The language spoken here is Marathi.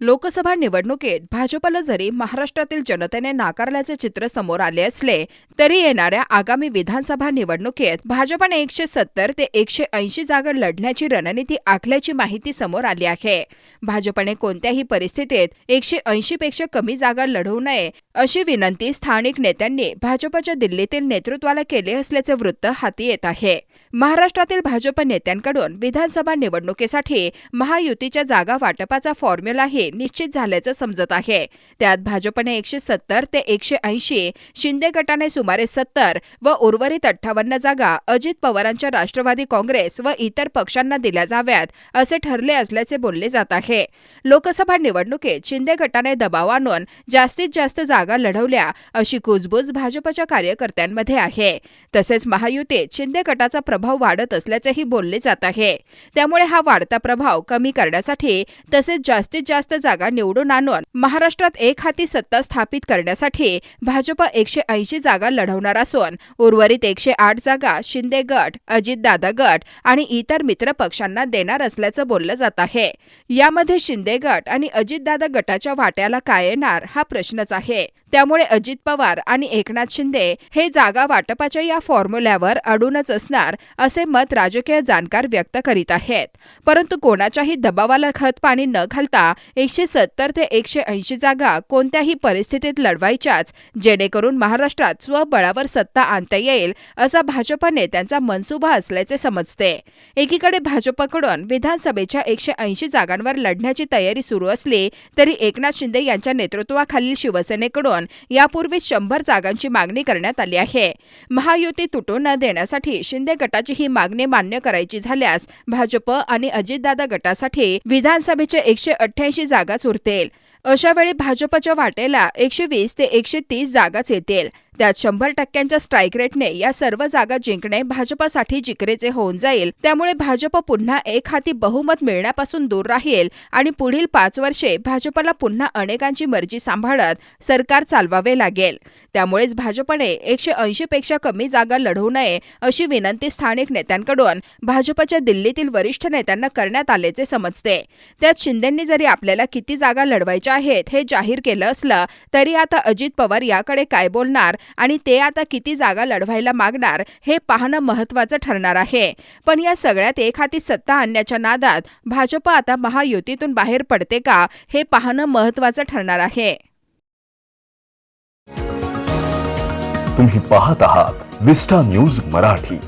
लोकसभा निवडणुकीत भाजपला जरी महाराष्ट्रातील जनतेने नाकारल्याचे चित्र समोर आले असले तरी येणाऱ्या आगामी विधानसभा निवडणुकीत भाजपने एकशे सत्तर ते एकशे ऐंशी जागा लढण्याची रणनीती आखल्याची माहिती समोर आली आहे. भाजपने कोणत्याही परिस्थितीत एकशे ऐंशी पेक्षा कमी जागा लढवू नये अशी विनंती स्थानिक नेत्यांनी भाजपच्या दिल्लीतील नेतृत्वाला केली असल्याचे वृत्त हाती येत आहे. महाराष्ट्रातील भाजप नेत्यांकडून विधानसभा निवडणुकीसाठी महायुतीच्या जागा वाटपाचा फॉर्म्युलाही निश्चित झाल्याचं समजत आहे. त्यात भाजपने एकशे सत्तर ते एकशे ऐंशी शिंदे गटाने सुमारे सत्तर व उर्वरित अठ्ठावन्न जागा अजित पवारांच्या राष्ट्रवादी काँग्रेस व इतर पक्षांना दिल्या जाव्यात असे ठरले असल्याचे बोलले जात आहे. लोकसभा निवडणुकीत शिंदे गटाने दबाव आणून जास्तीत जास्त जागा लढवल्या अशी कुजबूज भाजपच्या कार्यकर्त्यांमध्ये आहे. तसेच महायुतीत शिंदे गटाचा प्रभाव वाढत असल्याचेही बोलले जात आहे. त्यामुळे हा वाढता प्रभाव कमी करण्यासाठी तसेच जास्तीत जास्त जागा निवडून आणून महाराष्ट्रात एक हाती सत्ता स्थापित करण्यासाठी भाजप एकशे ऐंशी जागा लढवणार असून उर्वरित एकशे आठ जागा शिंदे गट अजितदादा गट आणि इतर मित्र पक्षांना देणार असल्याचं बोललं जात आहे. यामध्ये शिंदे गट आणि अजितदादा गटाच्या वाट्याला काय येणार हा प्रश्नच आहे. त्यामुळे अजित पवार आणि एकनाथ शिंदे हे जागा वाटपाच्या या फॉर्म्युल्यावर अडूनच असणार असे मत राजकीय जाणकार व्यक्त करीत आहेत. परंतु कोणाच्याही दबावाला खत पाणी न घालता एकशे सत्तर ते एकशे ऐंशी जागा कोणत्याही परिस्थितीत लढवायच्याच जेणेकरून महाराष्ट्रात स्व बळावर सत्ता आणता येईल असा भाजप नेत्यांचा मनसुबा असल्याचे समजते. एकीकडे भाजपकडून विधानसभेच्या एकशे ऐंशी जागांवर लढण्याची तयारी सुरू असली तरी एकनाथ शिंदे यांच्या नेतृत्वाखालील शिवसेनेकडून यापूर्वी शंभर जागांची मागणी करण्यात आली आहे. महायुती तुटू न देण्यासाठी शिंदे गटाची ही मागणी मान्य करायची झाल्यास भाजप आणि अजितदादा गटासाठी विधानसभेच्या एकशे अठ्ठ्याऐंशी जागाच उरतील अशावेळी भाजपच्या वाटेला एकशे वीस ते एकशे तीस जागाच येतील. त्यात शंभर टक्क्यांच्या स्ट्राईक रेटने या सर्व जागा जिंकणे भाजपासाठी जिकरेचे होऊन जाईल. त्यामुळे भाजप पुन्हा एक हाती बहुमत मिळण्यापासून दूर राहील आणि पुढील पाच वर्षे भाजपला पुन्हा अनेकांची मर्जी सांभाळत सरकार चालवावे लागेल. त्यामुळेच भाजपने एकशे ऐंशी पेक्षा कमी जागा लढवू नये अशी विनंती स्थानिक नेत्यांकडून भाजपच्या दिल्लीतील वरिष्ठ नेत्यांना करण्यात आल्याचे समजते. त्यात शिंदेंनी जरी आपल्याला किती जागा लढवायच्या आहेत हे जाहीर केलं असलं तरी आता अजित पवार याकडे काय बोलणार आणि ते आता किती जागा लढवायला मागणार हे पाहणं महत्वाचं ठरणार आहे. पण या सगळ्यात एक हाती सत्ता आणण्याच्या नादात भाजप आता महायुतीतून बाहेर पडते का हे पाहणं महत्वाचं ठरणार आहे. तुम्ही पाहत आहात विस्टा न्यूज मराठी.